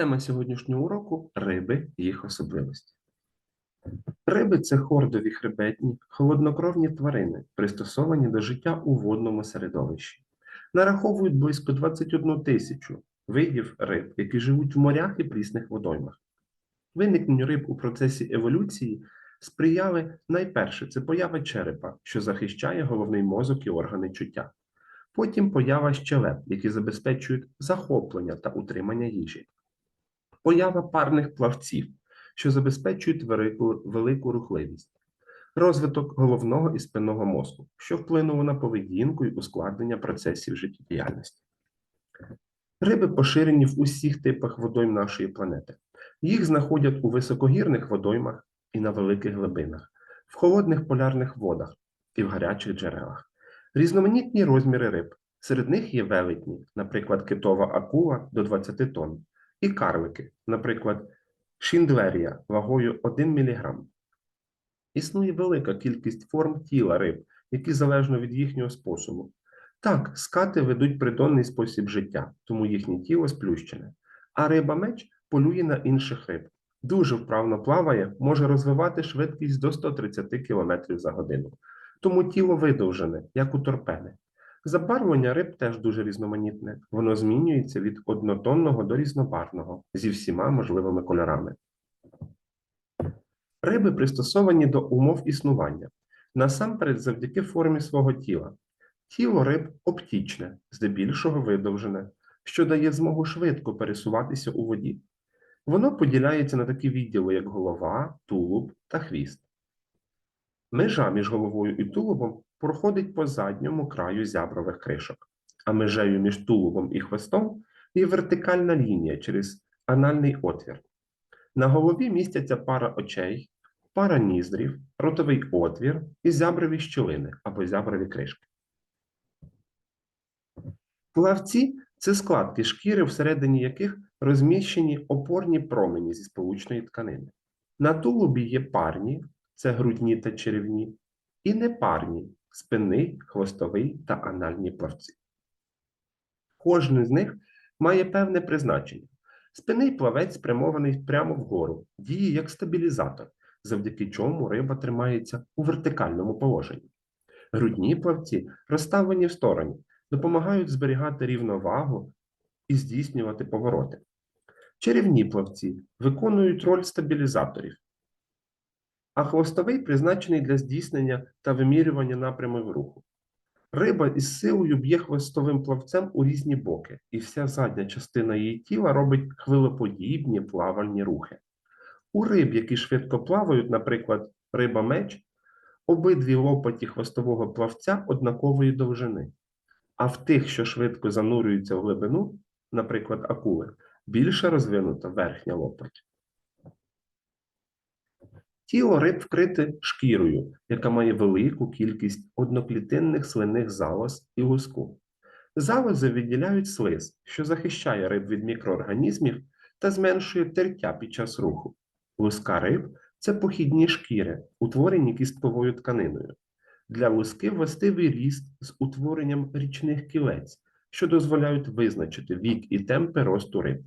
Тема сьогоднішнього уроку риби і їх особливості. Риби це хордові хребетні, холоднокровні тварини, пристосовані до життя у водному середовищі. Нараховують близько 21 тисячу видів риб, які живуть в морях і прісних водоймах. Виникненню риб у процесі еволюції сприяли найперше це поява черепа, що захищає головний мозок і органи чуття. Потім поява щелеп, які забезпечують захоплення та утримання їжі. Поява парних плавців, що забезпечують велику, рухливість. Розвиток головного і спинного мозку, що вплинуло на поведінку і ускладнення процесів життєдіяльності. Риби поширені в усіх типах водойм нашої планети. Їх знаходять у високогірних водоймах і на великих глибинах, в холодних полярних водах і в гарячих джерелах. Різноманітні розміри риб. Серед них є велетні, наприклад, китова акула до 20 тонн, і карлики, наприклад, шіндлерія вагою 1 мг. Існує велика кількість форм тіла риб, які залежно від їхнього способу. Так, скати ведуть придонний спосіб життя, тому їхнє тіло сплющене, а риба-меч полює на інших риб. Дуже вправно плаває, може розвивати швидкість до 130 км за годину. Тому тіло видовжене, як у торпеди. Забарвлення риб теж дуже різноманітне. Воно змінюється від однотонного до різнобарвного зі всіма можливими кольорами. Риби пристосовані до умов існування, насамперед завдяки формі свого тіла. Тіло риб оптічне, здебільшого видовжене, що дає змогу швидко пересуватися у воді. Воно поділяється на такі відділи, як голова, тулуб та хвіст. Межа між головою і тулубом проходить по задньому краю зябрових кришок, а межею між тулубом і хвостом є вертикальна лінія через анальний отвір. На голові містяться пара очей, пара ніздрів, ротовий отвір і зяброві щілини або зяброві кришки. Плавці це складки шкіри, всередині яких розміщені опорні промені зі сполучної тканини. На тулубі є парні, це грудні та черевні, і непарні спинний, хвостовий та анальні плавці. Кожен з них має певне призначення. Спинний плавець спрямований прямо вгору, діє як стабілізатор, завдяки чому риба тримається у вертикальному положенні. Грудні плавці, розставлені в стороні, допомагають зберігати рівновагу і здійснювати повороти. Черевні плавці виконують роль стабілізаторів, а хвостовий призначений для здійснення та вимірювання напрямів руху. Риба із силою б'є хвостовим плавцем у різні боки, і вся задня частина її тіла робить хвилеподібні плавальні рухи. У риб, які швидко плавають, наприклад, риба-меч, обидві лопаті хвостового плавця однакової довжини, а в тих, що швидко занурюються в глибину, наприклад, акули, більше розвинута верхня лопать. Тіло риб вкрите шкірою, яка має велику кількість одноклітинних свиних залоз і луску. Залози відділяють слиз, що захищає риб від мікроорганізмів та зменшує тертя під час руху. Луска риб це похідні шкіри, утворені кістковою тканиною. Для луски властивий ріст з утворенням річних кілець, що дозволяють визначити вік і темпи росту риб.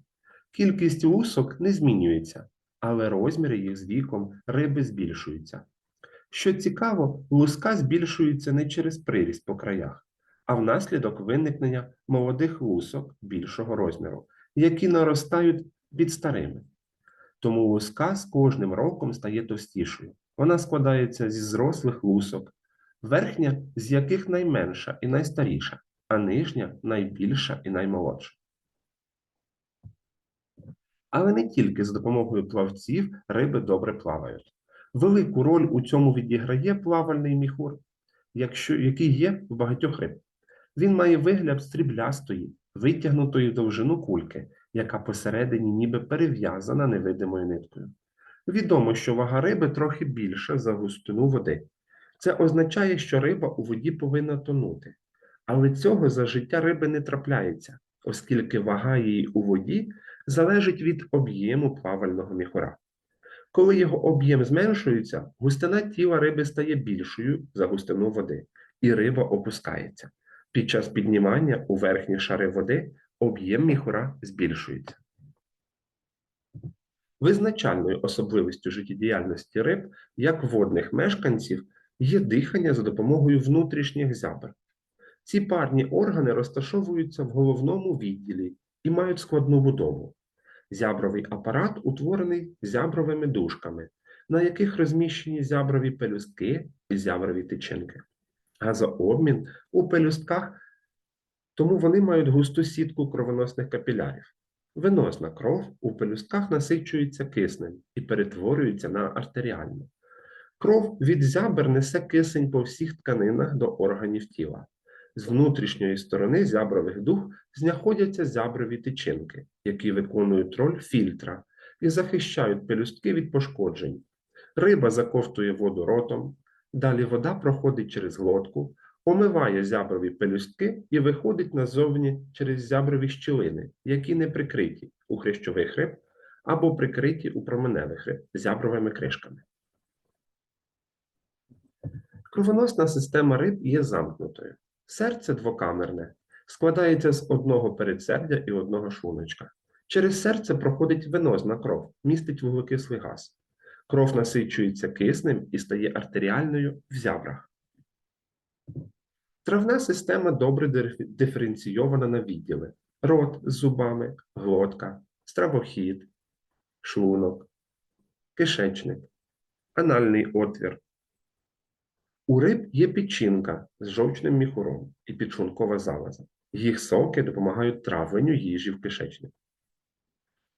Кількість лусок не змінюється, але розміри їх з віком риби збільшуються. Що цікаво, луска збільшується не через приріст по краях, а внаслідок виникнення молодих лусок більшого розміру, які наростають під старими. Тому луска з кожним роком стає товстішою. Вона складається зі зрослих лусок, верхня з яких найменша і найстаріша, а нижня найбільша і наймолодша. Але не тільки за допомогою плавців риби добре плавають. Велику роль у цьому відіграє плавальний міхур, якщо, який є в багатьох риб. Він має вигляд стріблястої, витягнутої довжину кульки, яка посередині ніби перев'язана невидимою ниткою. Відомо, що вага риби трохи більша за густину води. Це означає, що риба у воді повинна тонути. Але цього за життя риби не трапляється, оскільки вага її у воді залежить від об'єму плавального міхура. Коли його об'єм зменшується, густина тіла риби стає більшою за густину води, і риба опускається. Під час піднімання у верхні шари води об'єм міхура збільшується. Визначальною особливістю життєдіяльності риб, як водних мешканців, є дихання за допомогою внутрішніх зябр. Ці парні органи розташовуються в головному відділі і мають складну будову. Зябровий апарат утворений зябровими дужками, на яких розміщені зяброві пелюстки і зяброві тичинки. Газообмін у пелюстках, тому вони мають густу сітку кровоносних капілярів. Венозна кров у пелюстках насичується киснем і перетворюється на артеріальну. Кров від зябр несе кисень по всіх тканинах до органів тіла. З внутрішньої сторони зябрових дух знаходяться зяброві тичинки, які виконують роль фільтра і захищають пелюстки від пошкоджень. Риба заковтує воду ротом, далі вода проходить через глотку, омиває зяброві пелюстки і виходить назовні через зяброві щілини, які не прикриті у хрящових риб або прикриті у променевих риб зябровими кришками. Кровоносна система риб є замкнутою. Серце двокамерне, складається з одного передсердя і одного шлуночка. Через серце проходить венозна кров, містить вуглекислий газ. Кров насичується киснем і стає артеріальною в зябрах. Травна система добре диференційована на відділи: рот з зубами, глотка, стравохід, шлунок, кишечник, анальний отвір. У риб є печінка з жовчним міхуром і підшлункова залоза. Їх соки допомагають травленню їжі в кишечнику.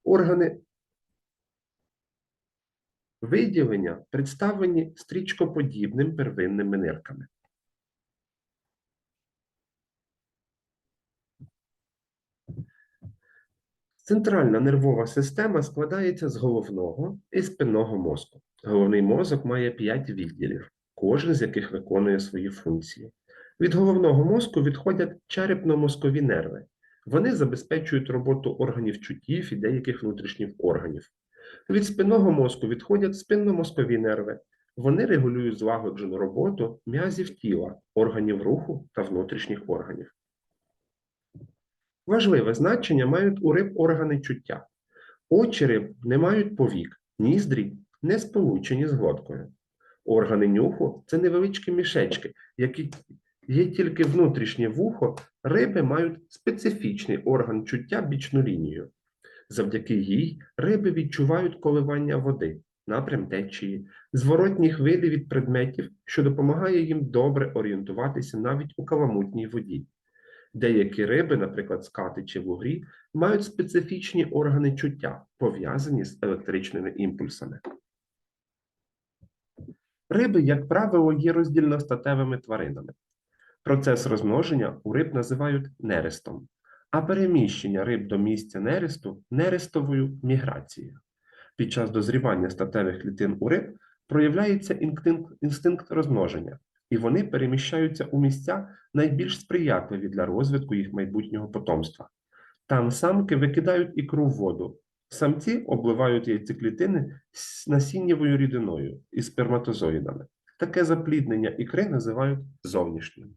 Органи виділення представлені стрічкоподібним первинними нирками. Центральна нервова система складається з головного і спинного мозку. Головний мозок має 5 відділів, кожен з яких виконує свої функції. Від головного мозку відходять черепно-мозкові нерви. Вони забезпечують роботу органів чуттів і деяких внутрішніх органів. Від спинного мозку відходять спинномозкові нерви. Вони регулюють злагоджену роботу м'язів тіла, органів руху та внутрішніх органів. Важливе значення мають у риб органи чуття. Очі риб не мають повік, ніздрі не сполучені з глоткою. Органи нюху це невеличкі мішечки, які є тільки внутрішнє вухо, риби мають специфічний орган чуття бічну лінію. Завдяки їй риби відчувають коливання води, напрям течії, зворотні хвилі від предметів, що допомагає їм добре орієнтуватися навіть у каламутній воді. Деякі риби, наприклад, скати чи вугрі, мають специфічні органи чуття, пов'язані з електричними імпульсами. Риби, як правило, є роздільностатевими тваринами. Процес розмноження у риб називають нерестом, а переміщення риб до місця нересту нерестовою міграцією. Під час дозрівання статевих клітин у риб проявляється інстинкт, інстинкт розмноження, і вони переміщаються у місця найбільш сприятливі для розвитку їх майбутнього потомства. Там самки викидають ікру в воду, самці обливають яйцеклітини насіннєвою рідиною і сперматозоїдами. Таке запліднення ікри називають зовнішнім.